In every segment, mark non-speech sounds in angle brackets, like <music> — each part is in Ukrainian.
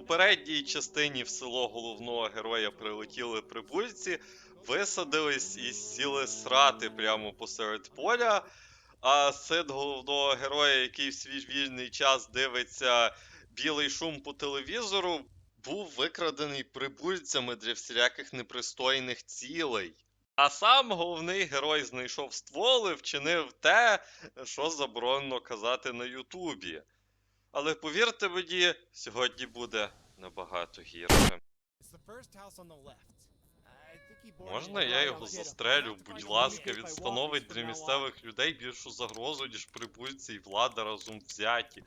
попередній частині в село головного героя прилетіли прибульці, висадились і сіли срати прямо посеред поля. А син головного героя, який в свій вільний час дивиться білий шум по телевізору, був викрадений прибульцями для всіляких непристойних цілей. А сам головний герой знайшов ствол і вчинив те, що заборонено казати на Ютубі. Але повірте мені, сьогодні буде набагато гірше. Можна я його застрелю, будь ласка, він становить для місцевих людей більшу загрозу, ніж прибульці і влада разом взяті.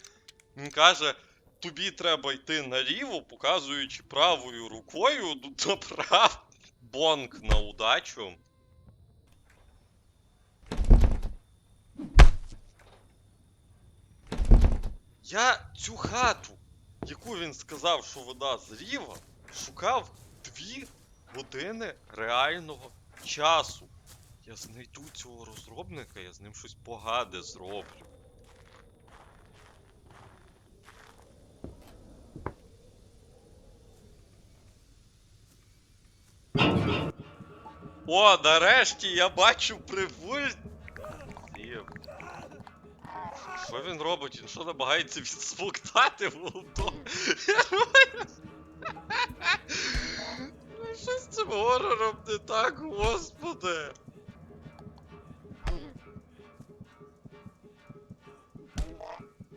Він каже, тобі треба йти наліво, показуючи правою рукою, ну направ бонк на удачу. Я цю хату, яку він сказав, що вода зліва, шукав дві години реального часу. Я знайду цього розробника, я з ним щось погаде зроблю. О, нарешті я бачу прибуль. Що він робить? Він що намагається відсмоктати молоток? Ну, Що з цим горором не так, господи?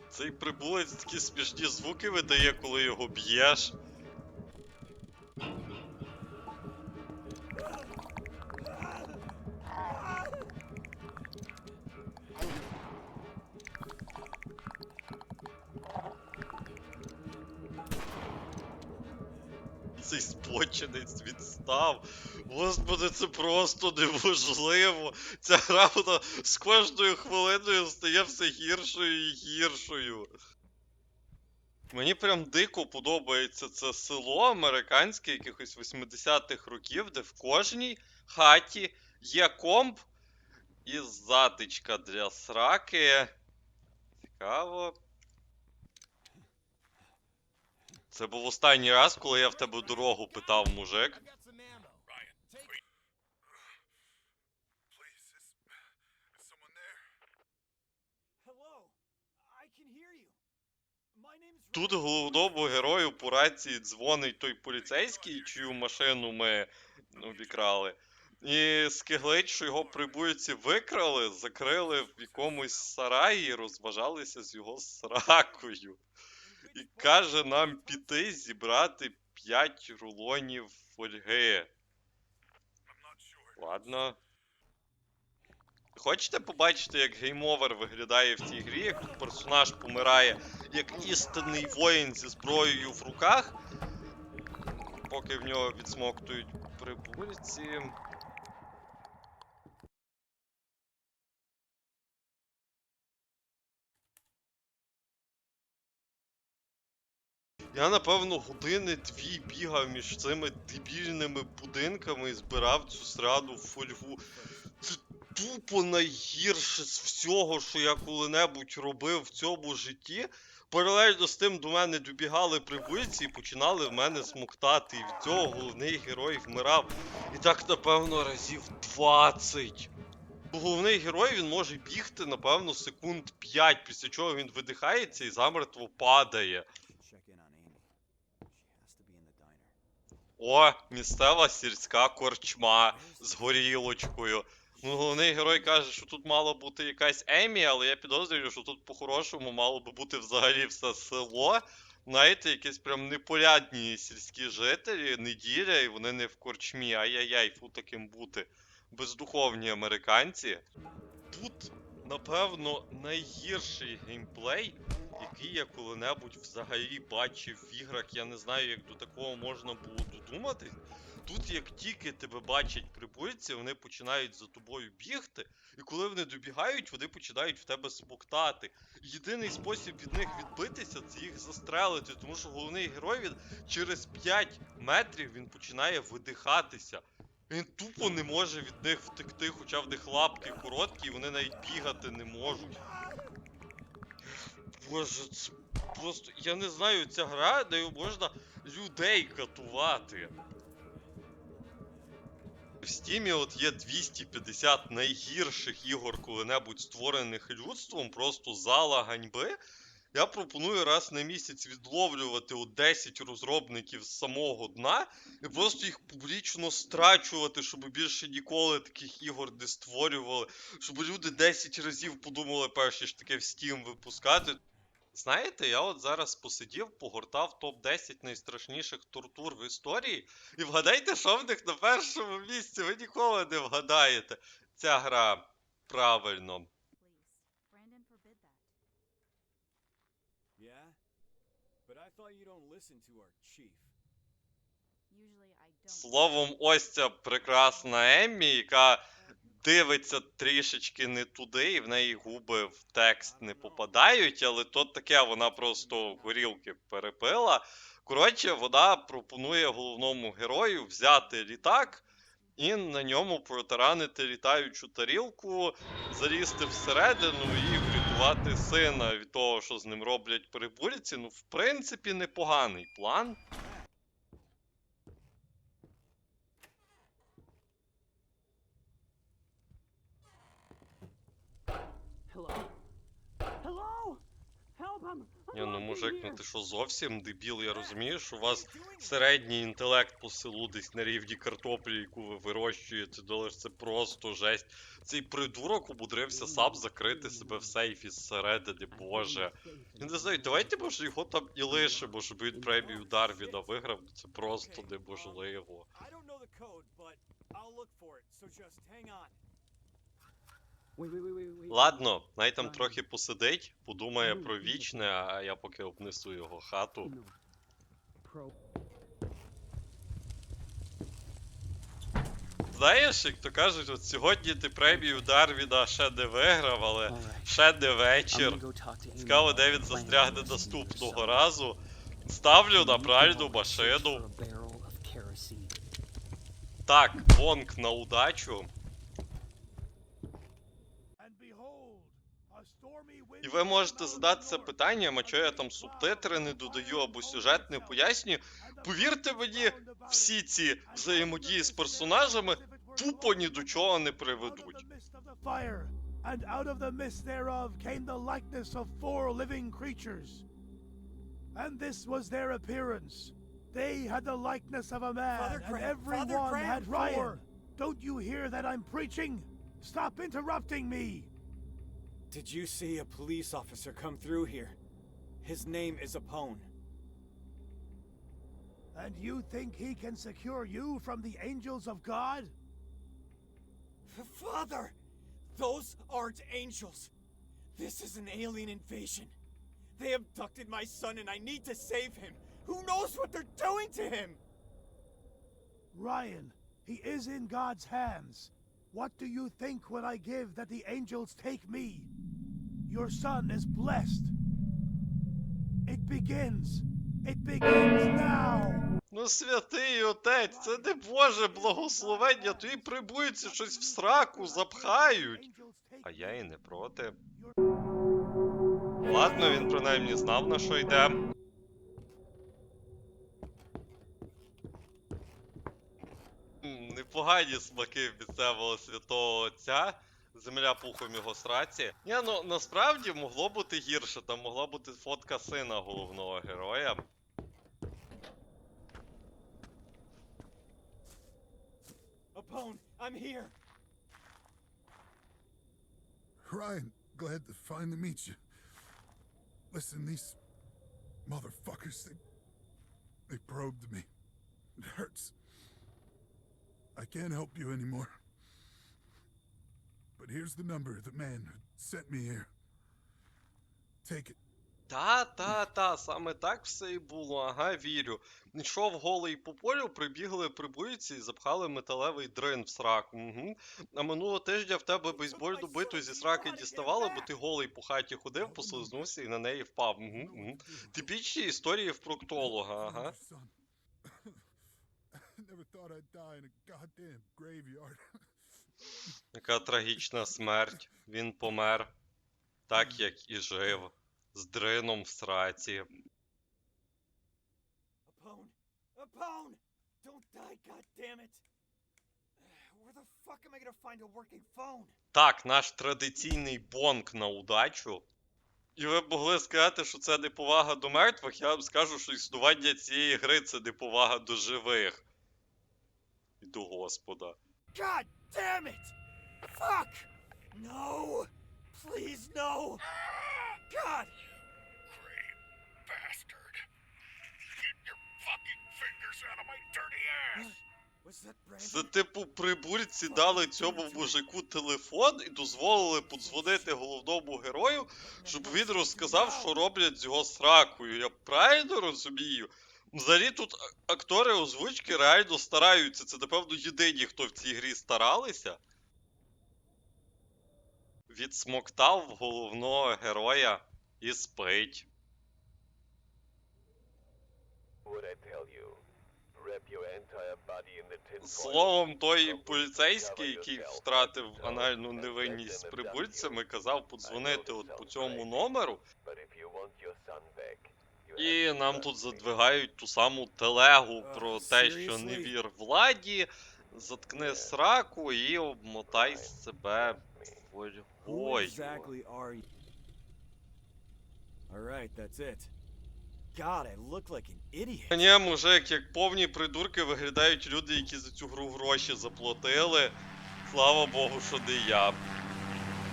Цей прибулець такі смішні звуки видає, коли його б'єш. Цей спочинець відстав. Господи, це просто неможливо. Ця гра вона з кожною хвилиною стає все гіршою і гіршою. Мені прям дико подобається це село американське якихось 80-х років, де в кожній хаті є комп і затичка для сраки. Цікаво. Це був останній раз, коли я в тебе дорогу питав, мужик. Тут головному герою по рації дзвонить той поліцейський, чию машину ми обікрали. І скиглить, що його прибульці викрали, закрили в якомусь сараї і розважалися з його сракою. І каже нам піти зібрати 5 рулонів фольги. Ладно. Хочете побачити, як геймовер виглядає в цій грі, як персонаж помирає як істинний воїн зі зброєю в руках, поки в нього відсмоктують прибульці. Я, напевно, години дві бігав між цими дебільними будинками і збирав цю сраду фольгу. Це тупо найгірше з всього, що я коли-небудь робив в цьому житті. Паралельно з тим до мене добігали прибульці і починали в мене смоктати. І від цього головний герой вмирав. І так, напевно, разів 20. Бо головний герой він може бігти, напевно, секунд 5, після чого він видихається і замертво падає. Check in on Amy. She has to be in the diner. О, місцева сільська корчма з горілочкою. Ну, головний герой каже, що тут мало бути якась Емі, але я підозрюю, що тут по-хорошому мало би бути взагалі все село. Знаєте, якісь прям непорядні сільські жителі, неділя, і вони не в корчмі. Ай-яй-яй, фу таким бути. Бездуховні американці. Тут, напевно, найгірший геймплей, який я коли-небудь взагалі бачив в іграх. Я не знаю, як до такого можна було додуматись. Тут, як тільки тебе бачать прибульці, вони починають за тобою бігти, і коли вони добігають, вони починають в тебе смоктати. Єдиний спосіб від них відбитися це їх застрелити, тому що головний герой він через 5 метрів він починає видихатися. Він тупо не може від них втекти, хоча в них лапки короткі, і вони навіть бігати не можуть. Боже, це просто. Я не знаю, ця гра, де можна людей катувати. В стімі от є 250 найгірших ігор коли-небудь створених людством, просто зала ганьби. Я пропоную раз на місяць відловлювати от 10 розробників з самого дна і просто їх публічно страчувати, щоб більше ніколи таких ігор не створювали, щоб люди 10 разів подумали перші ж таке в Steam випускати. Знаєте, я от зараз посидів, погортав топ-10 найстрашніших тортур в історії, і вгадайте, що в них на першому місці. Ви ніколи не вгадаєте. Ця гра правильно. Please. Brandon forbid that. Yeah? But I thought you don't listen to our chief. Usually I don't. Словом, ось ця прекрасна Еммі, яка дивиться трішечки не туди, і в неї губи в текст не попадають, але то таке вона просто горілки перепила. Коротше, вона пропонує головному герою взяти літак і на ньому протаранити літаючу тарілку, залізти всередину і врятувати сина від того, що з ним роблять прибульці. Ну, в принципі, непоганий план. Ні, ну мужик, ну ти що зовсім дебіл, я розумію, що у вас середній інтелект по селу десь на рівні картоплі, яку ви вирощуєте, ж це просто жесть. Цей придурок умудрився сам закрити себе в сейфі зсередини, боже. Я не знаю, давайте може його там і лишимо, щоб він премію Дарвіна виграв, ну, це просто неможливо. Ладно, най там трохи посидить, подумає про вічне, а я поки обнесу його хату. Знаєш, як то кажуть, от сьогодні ти премію Дарвіна ще не виграв, але ще не вечір. Цікаво, де він застрягне наступного разу. Ставлю на You правильну машину. Так, бонк на удачу. І ви можете задатися питанням, а чого я там субтитри не додаю або сюжет не пояснюю. Повірте мені, всі ці взаємодії з персонажами тупо ні до чого не приведуть. and out of the mist thereof came the likeness of four living creatures. And this was their appearance. They had the likeness of a man, Father and had Ryan. Don't you hear that I'm preaching? Stop interrupting me. Did you see a police officer come through here? His name is Apone. And you think he can secure you from the angels of God? Father! Those aren't angels! This is an alien invasion. They abducted my son and I need to save him. Who knows what they're doing to him? Ryan, he is in God's hands. What do you think when I give that the angels take me? Your son is blessed. It begins. It begins now. Ну, святий отець, це не Боже благословення, тобі прибуються щось в сраку запхають. А я і не проти. Ладно, він принаймні знав на що йде. М, Непогані смаки місцевого святого отця. Земля пухом його сраці. Ні, ну насправді могло бути гірше. Там могла бути фотка сина головного героя. Apone, I'm here. Ryan, glad to finally meet you. Listen, these motherfuckers, they, they probed me. It hurts. I can't help you anymore. But here's the number of the man who sent me here. Take it. Та, та, та, саме так все і було, ага, вірю. Йшов голий по полю, прибігли прибульці і запхали металевий дрин в сраку. Угу. А минулого тижня в тебе бейсбольну биту зі сраки діставало, бо ти голий по хаті ходив, послизнувся і на неї впав. Угу, угу. Типічні історії в проктолога, ага. Thought I'd die in a goddamn graveyard. <laughs> Яка трагічна смерть. Він помер. Так як і жив. з дрином в сраці. Apone! Apone! Don't die, goddammit! Where the fuck am I gonna find a working phone? Так, наш традиційний бонк на удачу. І ви б могли сказати, що це неповага до мертвих, я вам скажу, що існування цієї гри це неповага до живих. І до Господа. God damn it! Fuck! No! Please, no! God! Bastard! Get your fucking fingers out of my dirty ass! Was that Brandon? Це типу прибульці дали цьому мужику телефон і дозволили подзвонити головному герою, щоб він розказав, що роблять з його сракою. Я правильно розумію? Взагалі тут актори озвучки реально стараються. Це, напевно, єдині, хто в цій грі старалися. Відсмоктав головного героя і спить. Словом, той поліцейський, який втратив анальну невинність з прибульцями, казав подзвонити от по цьому номеру, І нам тут задвигають ту саму телегу про те, що не вір владі, заткни сраку і обмотай себе ой. Ні, мужик, як повні придурки виглядають люди, які за цю гру гроші заплатили. Слава Богу, що не я.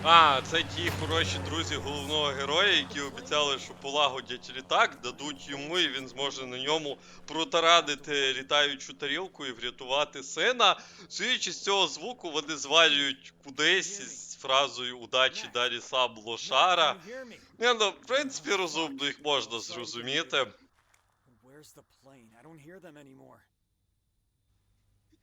А, це ті хороші друзі головного героя, які обіцяли, що полагодять літак, дадуть йому, і він зможе на ньому протарадити літаючу тарілку і врятувати сина. Судячи з цього звуку, вони звалюють кудись із фразою удачі далі сам лошара. Ні, ну, в принципі, розумно їх можна зрозуміти. Where's the plane? I don't hear them anymore.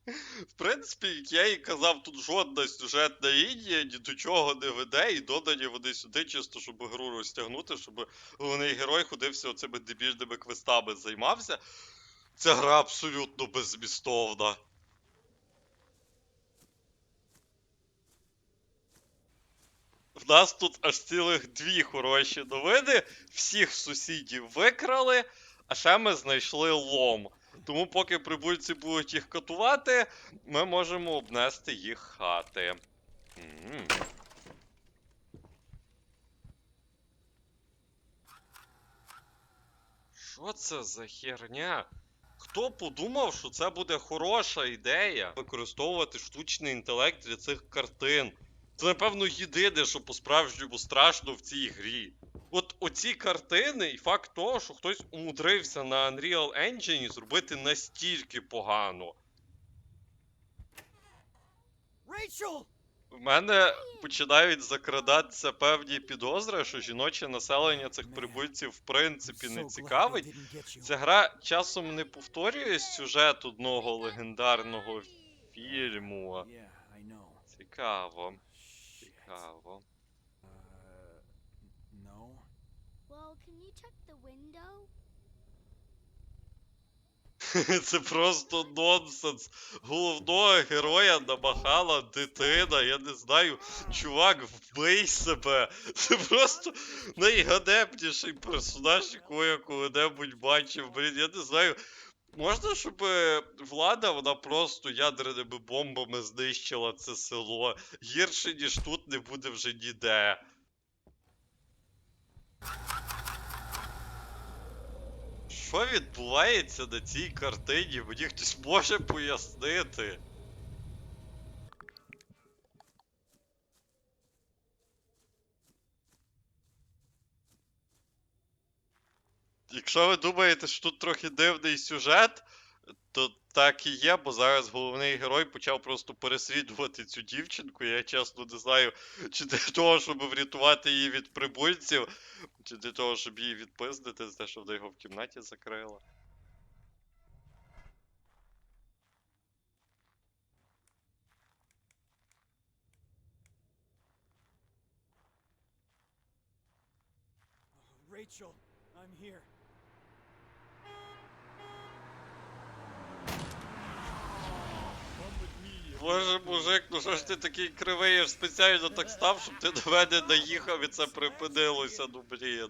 В принципі, як я і казав, тут жодна сюжетна лінія ні до чого не веде, і додані вони сюди чисто, щоб гру розтягнути, щоб головний герой ходився оцими дебільними квестами займався. Ця гра абсолютно беззмістовна. В нас тут аж цілих дві хороші новини. Всіх сусідів викрали, а ще ми знайшли лом. Тому поки прибульці будуть їх катувати, ми можемо обнести їх хати. М. Що це за херня? Хто подумав, що це буде хороша ідея використовувати штучний інтелект для цих картин? Це, напевно, єдине, що по-справжньому страшно в цій грі. От оці картини, і факт того, що хтось умудрився на Unreal Engine зробити настільки погано. Rachel! В мене починають закрадатися певні підозри, що жіноче населення цих прибульців в принципі не цікавить. Ця гра часом не повторює сюжет одного легендарного фільму. Цікаво, цікаво. Check the window? <laughs> Це просто нонсенс. Головного героя намахала дитина. Я не знаю, чувак, вбий себе. Це просто найганебніший персонаж, якого я коли-небудь бачив. Блін, я не знаю. Можна, щоб е, влада вона просто ядерними бомбами знищила це село. Гірше, ніж тут, не буде вже ніде. Що відбувається на цій картині? Мені хтось може пояснити. Якщо ви думаєте, що тут трохи дивний сюжет, то так і є, бо зараз головний герой почав просто переслідувати цю дівчинку. Я чесно не знаю, чи для того, щоб врятувати її від прибульців, чи для того, щоб її відпиздити за те, що вона його в кімнаті закрила. Rachel, I'm here. Боже, мужик, ну що ж ти такий кривий, я ж спеціально так став, щоб ти до мене наїхав і це припинилося, ну блін.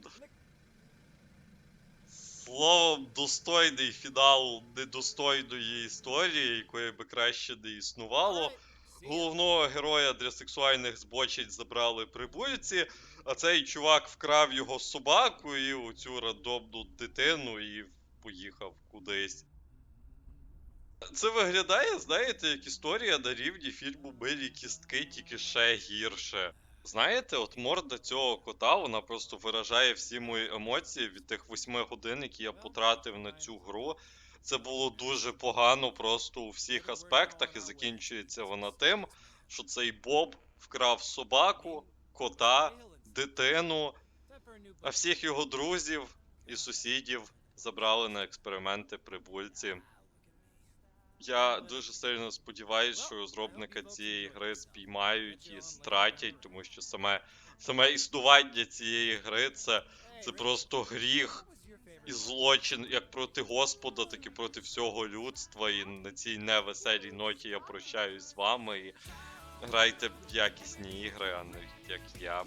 Словом, достойний фінал недостойної історії, якої би краще не існувало. Головного героя для сексуальних збочень забрали прибульці, а цей чувак вкрав його собаку і оцю рандомну дитину і поїхав кудись. Це виглядає, знаєте, як історія на рівні фільму Милі кістки, тільки ще гірше. Знаєте, от морда цього кота, вона просто виражає всі мої емоції від тих восьми годин, які я потратив на цю гру. Це було дуже погано просто у всіх аспектах, і закінчується вона тим, що цей Боб вкрав собаку, кота, дитину, а всіх його друзів і сусідів забрали на експерименти прибульці. Я дуже сильно сподіваюся, що розробника цієї гри спіймають і стратять, тому що саме, саме існування цієї гри це, це просто гріх і злочин як проти Господа, так і проти всього людства. І на цій невеселій ноті я прощаюсь з вами і грайте в якісні ігри, а не як я.